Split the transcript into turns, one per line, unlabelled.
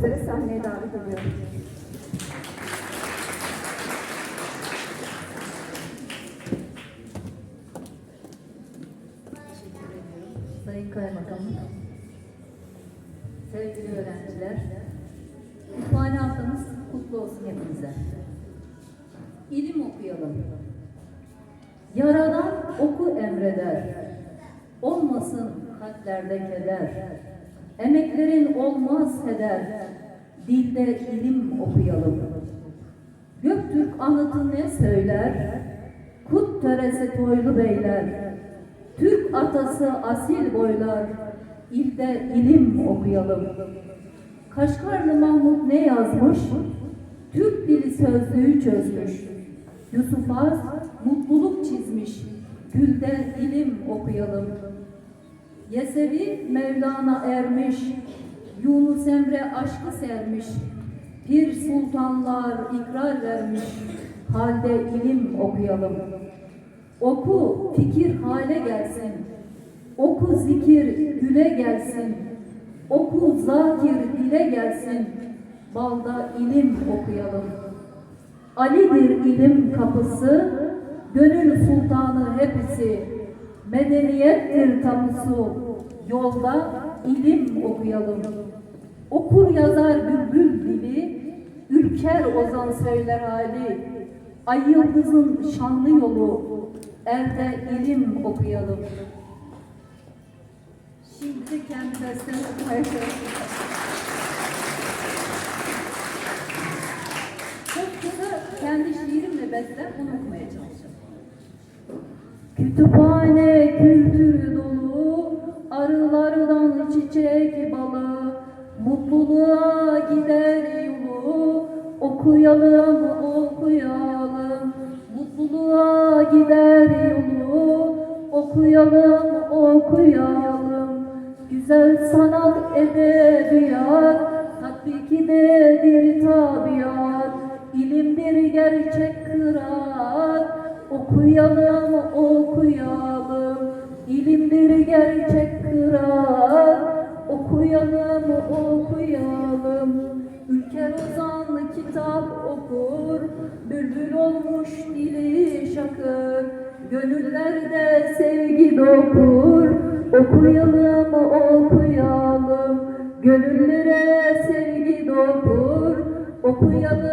üzere sahneye davet ediyorum.
Sayın Kaymakamım, sevgili öğrenciler, kütüphane haftanız kutlu olsun hepinize. İlim okuyalım. Yaradan oku emreder. Olmasın kalplerde keder. Emeklerin olmaz heder. Dilde ilim okuyalım. Göktürk anıtı ne söyler? Kut töresi toylu beyler. Türk atası asil boylar. İlde ilim okuyalım. Kaşgarlı Mahmut ne yazmış? Türk dili sözlüğü çözmüş. Yusuf Az mutluluk çizmiş. Gülde ilim okuyalım. Yesevi Mevlana ermiş. Yunus Emre aşkı sermiş. Pir sultanlar ikrar vermiş. Halde ilim okuyalım. Oku fikir hale gelsin. Oku zikir güle gelsin. Oku zakir dile gelsin. Balda ilim okuyalım. Ali'dir ilim kapısı, gönül sultanı hepsi. Medeniyettir tapusu, yolda ilim okuyalım. Okur yazar bülbül dili, ülker ozan söyler hali. Ay yıldızın şanlı yolu, elde ilim okuyalım. Şimdi kendi bestemi okumaya. Çok kısa kendi şiirimle besler onu okumaya. Kütüphane kültürü dolu, arılardan çiçek balı, mutluluğa gider yolu, okuyalım okuyalım, mutluluğa gider yolu, okuyalım okuyalım, güzel sanat edebiyat, tatbiki nedir tabiat, ilimdir gerçek kıraat, okuyalım, okuyalım okuyalım, ülker ozan kitap okur, bülbül olmuş dili şakır, gönüllerde sevgi dokur, okuyalım okuyalım, gönüllere sevgi dokur, okuyalım